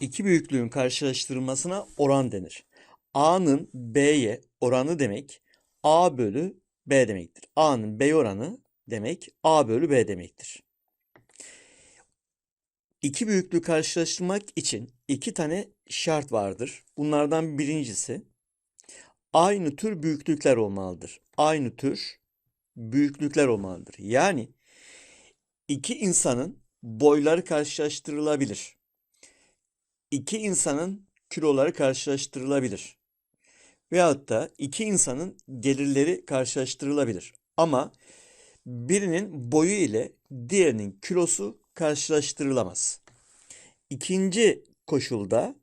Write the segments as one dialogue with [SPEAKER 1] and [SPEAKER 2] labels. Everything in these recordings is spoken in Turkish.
[SPEAKER 1] İki büyüklüğün karşılaştırılmasına oran denir. A'nın B'ye oranı demek A bölü B demektir. A'nın B oranı demek A bölü B demektir. İki büyüklüğü karşılaştırmak için iki tane şart vardır. Bunlardan birincisi aynı tür büyüklükler olmalıdır. Aynı tür büyüklükler olmalıdır. Yani iki insanın boyları karşılaştırılabilir. İki insanın kiloları karşılaştırılabilir. Veyahut da iki insanın gelirleri karşılaştırılabilir. Ama birinin boyu ile diğerinin kilosu karşılaştırılamaz. İkinci koşulda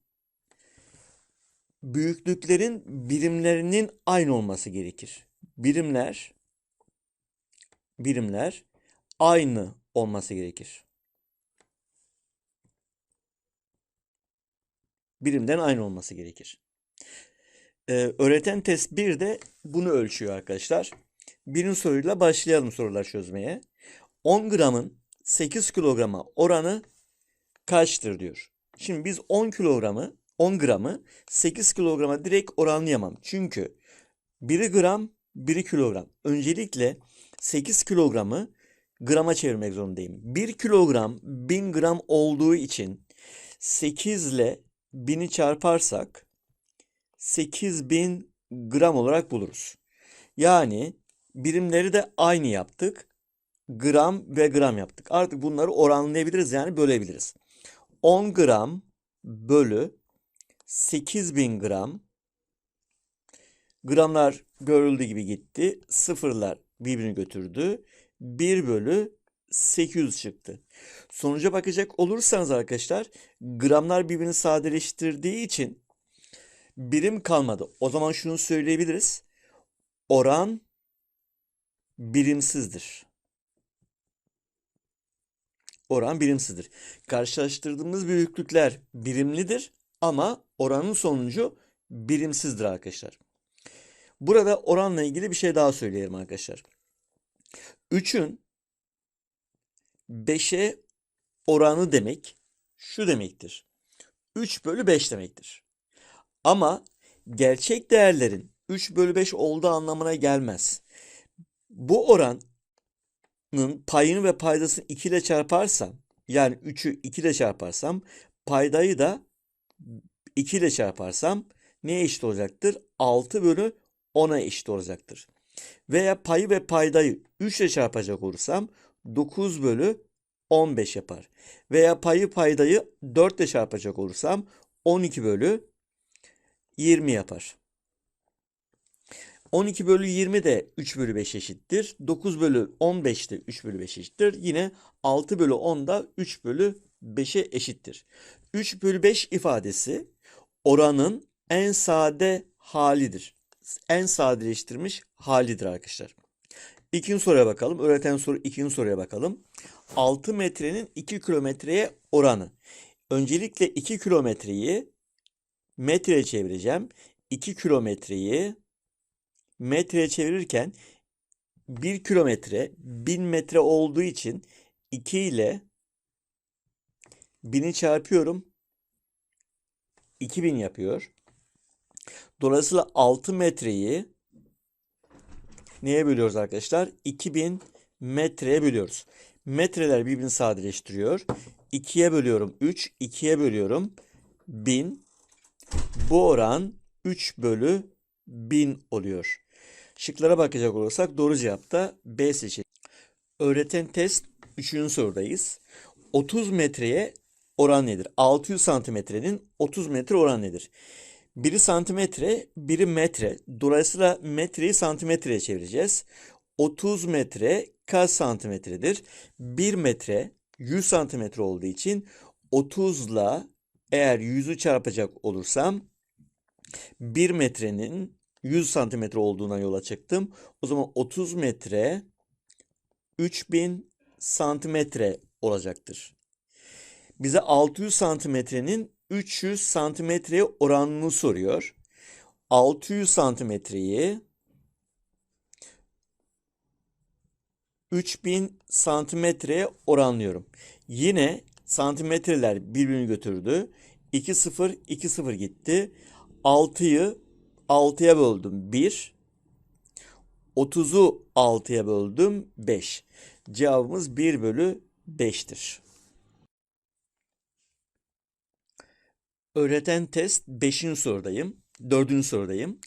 [SPEAKER 1] büyüklüklerin birimlerinin aynı olması gerekir. Birimler birimler aynı olması gerekir. Birimden aynı olması gerekir. Ee, öğreten test 1 de bunu ölçüyor arkadaşlar. Birinci soruyla başlayalım sorular çözmeye. 10 gramın 8 kilograma oranı kaçtır diyor. Şimdi biz 10 kilogramı 10 gramı 8 kilograma direkt oranlayamam. Çünkü 1 gram 1 kilogram. Öncelikle 8 kilogramı grama çevirmek zorundayım. 1 kilogram 1000 gram olduğu için 8 ile 1000'i çarparsak 8000 gram olarak buluruz. Yani birimleri de aynı yaptık. Gram ve gram yaptık. Artık bunları oranlayabiliriz yani bölebiliriz. 10 gram bölü 8000 gram gramlar görüldüğü gibi gitti. Sıfırlar birbirini götürdü. 1 bölü 800 çıktı. Sonuca bakacak olursanız arkadaşlar gramlar birbirini sadeleştirdiği için birim kalmadı. O zaman şunu söyleyebiliriz. Oran birimsizdir. Oran birimsizdir. Karşılaştırdığımız büyüklükler birimlidir ama oranın sonucu birimsizdir arkadaşlar. Burada oranla ilgili bir şey daha söyleyelim arkadaşlar. 3'ün 5'e oranı demek şu demektir. 3 bölü 5 demektir. Ama gerçek değerlerin 3 bölü 5 olduğu anlamına gelmez. Bu oranın payını ve paydasını 2 ile çarparsam yani 3'ü 2 ile çarparsam paydayı da 2 ile çarparsam neye eşit olacaktır? 6 bölü 10'a eşit olacaktır. Veya payı ve paydayı 3 ile çarpacak olursam 9 bölü 15 yapar. Veya payı paydayı 4 ile çarpacak olursam 12 bölü 20 yapar. 12 bölü 20 de 3 bölü 5 eşittir. 9 bölü 15 de 3 bölü 5 eşittir. Yine 6 bölü 10 da 3 bölü 5'e eşittir. 3 bölü 5 ifadesi oranın en sade halidir. En sadeleştirmiş halidir arkadaşlar. İkinci soruya bakalım. Öğreten soru ikinci soruya bakalım. 6 metrenin 2 kilometreye oranı. Öncelikle 2 kilometreyi metreye çevireceğim. 2 kilometreyi metreye çevirirken 1 kilometre 1000 metre olduğu için 2 ile 1000'i çarpıyorum. 2000 yapıyor. Dolayısıyla 6 metreyi neye bölüyoruz arkadaşlar? 2000 metreye bölüyoruz. Metreler birbirini sadeleştiriyor. 2'ye bölüyorum 3, 2'ye bölüyorum 1000. Bu oran 3 bölü 1000 oluyor. Şıklara bakacak olursak doğru cevap da B seçeneği. Öğreten test 3. sorudayız. 30 metreye oran nedir? 600 santimetrenin 30 metre oran nedir? Biri santimetre, biri metre. Dolayısıyla metreyi santimetreye çevireceğiz. 30 metre kaç santimetredir? 1 metre 100 santimetre olduğu için 30 ile eğer 100'ü çarpacak olursam 1 metrenin 100 santimetre olduğuna yola çıktım. O zaman 30 metre 3000 santimetre olacaktır. Bize 600 santimetrenin 300 santimetreye oranını soruyor. 600 santimetreyi 3000 santimetreye oranlıyorum. Yine santimetreler birbirini götürdü. 2 0 2 0 gitti. 6'yı 6'ya böldüm 1. 30'u 6'ya böldüm 5. Cevabımız 1 bölü 5'tir. Öğreten test 5. sorudayım. 4. sorudayım.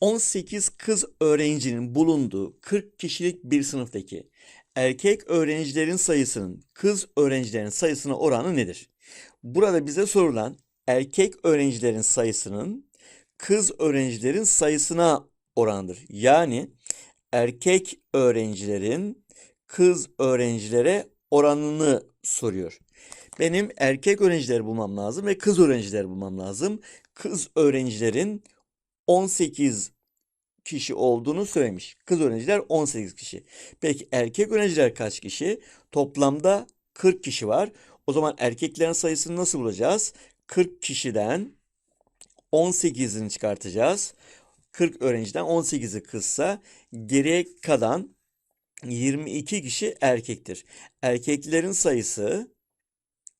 [SPEAKER 1] 18 kız öğrencinin bulunduğu 40 kişilik bir sınıftaki erkek öğrencilerin sayısının kız öğrencilerin sayısına oranı nedir? Burada bize sorulan erkek öğrencilerin sayısının kız öğrencilerin sayısına oranıdır. Yani erkek öğrencilerin kız öğrencilere oranını soruyor. Benim erkek öğrencileri bulmam lazım ve kız öğrencileri bulmam lazım. Kız öğrencilerin 18 kişi olduğunu söylemiş. Kız öğrenciler 18 kişi. Peki erkek öğrenciler kaç kişi? Toplamda 40 kişi var. O zaman erkeklerin sayısını nasıl bulacağız? 40 kişiden 18'ini çıkartacağız. 40 öğrenciden 18'i kızsa geriye kalan 22 kişi erkektir. Erkeklerin sayısı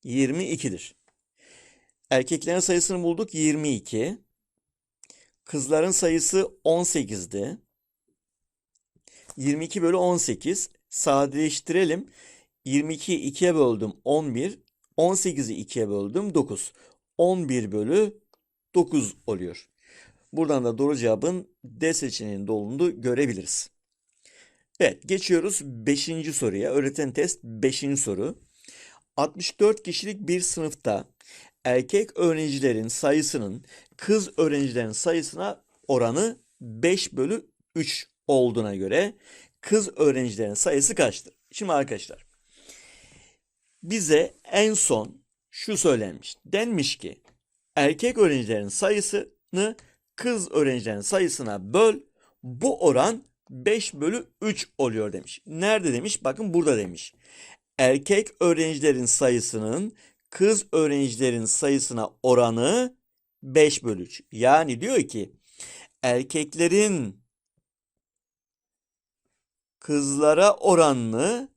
[SPEAKER 1] 22'dir. Erkeklerin sayısını bulduk 22. Kızların sayısı 18'di. 22 bölü 18. Sadeleştirelim. 22'yi 2'ye böldüm 11. 18'i 2'ye böldüm 9. 11 bölü 9 oluyor. Buradan da doğru cevabın D seçeneğinin olduğunu görebiliriz. Evet geçiyoruz 5. soruya. Öğreten test 5. soru. 64 kişilik bir sınıfta erkek öğrencilerin sayısının kız öğrencilerin sayısına oranı 5 bölü 3 olduğuna göre kız öğrencilerin sayısı kaçtır? Şimdi arkadaşlar bize en son şu söylenmiş. Denmiş ki erkek öğrencilerin sayısını kız öğrencilerin sayısına böl. Bu oran 5 bölü 3 oluyor demiş. Nerede demiş? Bakın burada demiş. Erkek öğrencilerin sayısının kız öğrencilerin sayısına oranı 5 bölü 3. Yani diyor ki erkeklerin kızlara oranını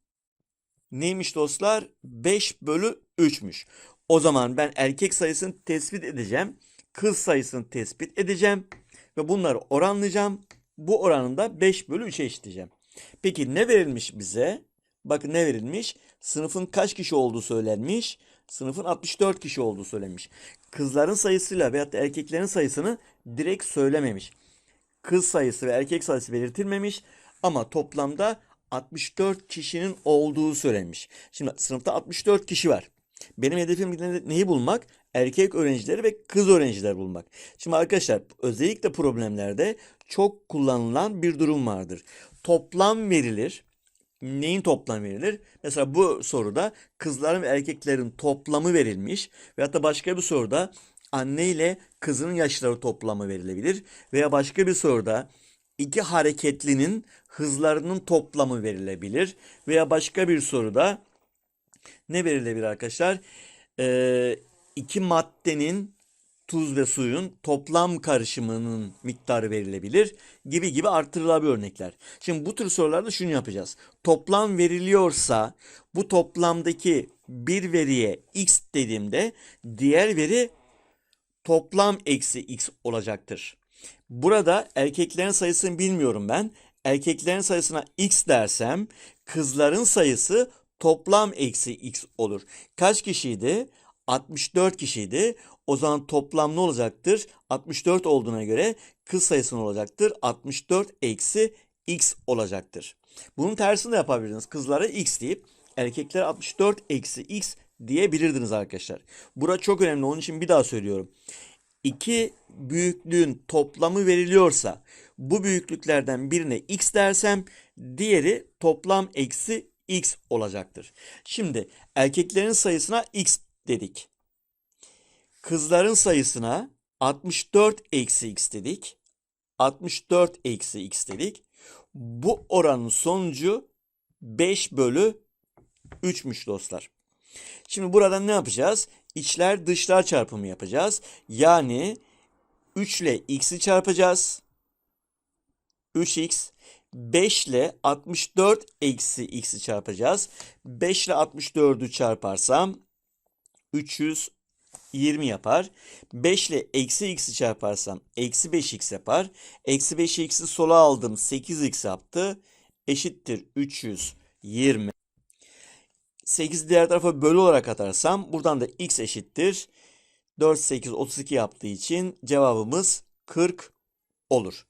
[SPEAKER 1] neymiş dostlar? 5 bölü 3'müş. O zaman ben erkek sayısını tespit edeceğim. Kız sayısını tespit edeceğim. Ve bunları oranlayacağım. Bu oranını da 5 bölü 3'e eşitleyeceğim. Peki ne verilmiş bize? Bakın ne verilmiş? Sınıfın kaç kişi olduğu söylenmiş. Sınıfın 64 kişi olduğu söylenmiş. Kızların sayısıyla veyahut da erkeklerin sayısını direkt söylememiş. Kız sayısı ve erkek sayısı belirtilmemiş ama toplamda 64 kişinin olduğu söylenmiş. Şimdi sınıfta 64 kişi var. Benim hedefim neyi bulmak? Erkek öğrencileri ve kız öğrenciler bulmak. Şimdi arkadaşlar özellikle problemlerde çok kullanılan bir durum vardır. Toplam verilir. Neyin toplam verilir? Mesela bu soruda kızların ve erkeklerin toplamı verilmiş. Veyahut da başka bir soruda anne ile kızının yaşları toplamı verilebilir. Veya başka bir soruda iki hareketlinin hızlarının toplamı verilebilir. Veya başka bir soruda ne verilebilir arkadaşlar? Ee, iki maddenin tuz ve suyun toplam karışımının miktarı verilebilir gibi gibi artırılabilir örnekler. Şimdi bu tür sorularda şunu yapacağız. Toplam veriliyorsa bu toplamdaki bir veriye x dediğimde diğer veri toplam eksi x olacaktır. Burada erkeklerin sayısını bilmiyorum ben. Erkeklerin sayısına x dersem kızların sayısı toplam eksi x olur. Kaç kişiydi? 64 kişiydi. O zaman toplam ne olacaktır? 64 olduğuna göre kız sayısı ne olacaktır? 64 eksi x olacaktır. Bunun tersini de yapabilirsiniz. Kızlara x deyip erkeklere 64 eksi x diyebilirdiniz arkadaşlar. Bura çok önemli. Onun için bir daha söylüyorum. İki büyüklüğün toplamı veriliyorsa bu büyüklüklerden birine x dersem diğeri toplam eksi x olacaktır. Şimdi erkeklerin sayısına x dedik. Kızların sayısına 64 eksi x dedik. 64 eksi x dedik. Bu oranın sonucu 5 bölü 3'müş dostlar. Şimdi buradan ne yapacağız? İçler dışlar çarpımı yapacağız. Yani 3 ile x'i çarpacağız. 3x 5 ile 64 eksi x'i çarpacağız. 5 ile 64'ü çarparsam 300 20 yapar. 5 ile eksi x'i çarparsam eksi 5x yapar. Eksi 5'i x'i sola aldım 8x yaptı. Eşittir 320. 8'i diğer tarafa bölü olarak atarsam buradan da x eşittir. 4, 8, 32 yaptığı için cevabımız 40 olur.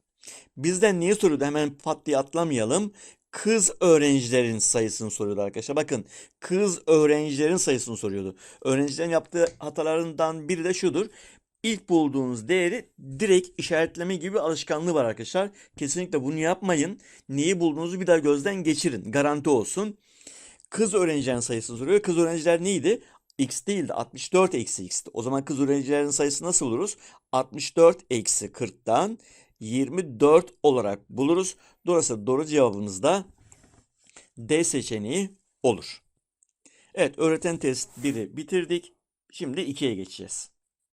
[SPEAKER 1] Bizden niye soruyordu? Hemen pat diye atlamayalım. Kız öğrencilerin sayısını soruyordu arkadaşlar. Bakın kız öğrencilerin sayısını soruyordu. Öğrencilerin yaptığı hatalarından biri de şudur. İlk bulduğunuz değeri direkt işaretleme gibi alışkanlığı var arkadaşlar. Kesinlikle bunu yapmayın. Neyi bulduğunuzu bir daha gözden geçirin. Garanti olsun. Kız öğrencilerin sayısını soruyor. Kız öğrenciler neydi? X değildi. 64 eksi x'ti. O zaman kız öğrencilerin sayısı nasıl buluruz? 64 eksi 40'tan 24 olarak buluruz. Dolayısıyla doğru cevabımız da D seçeneği olur. Evet öğreten test 1'i bitirdik. Şimdi 2'ye geçeceğiz.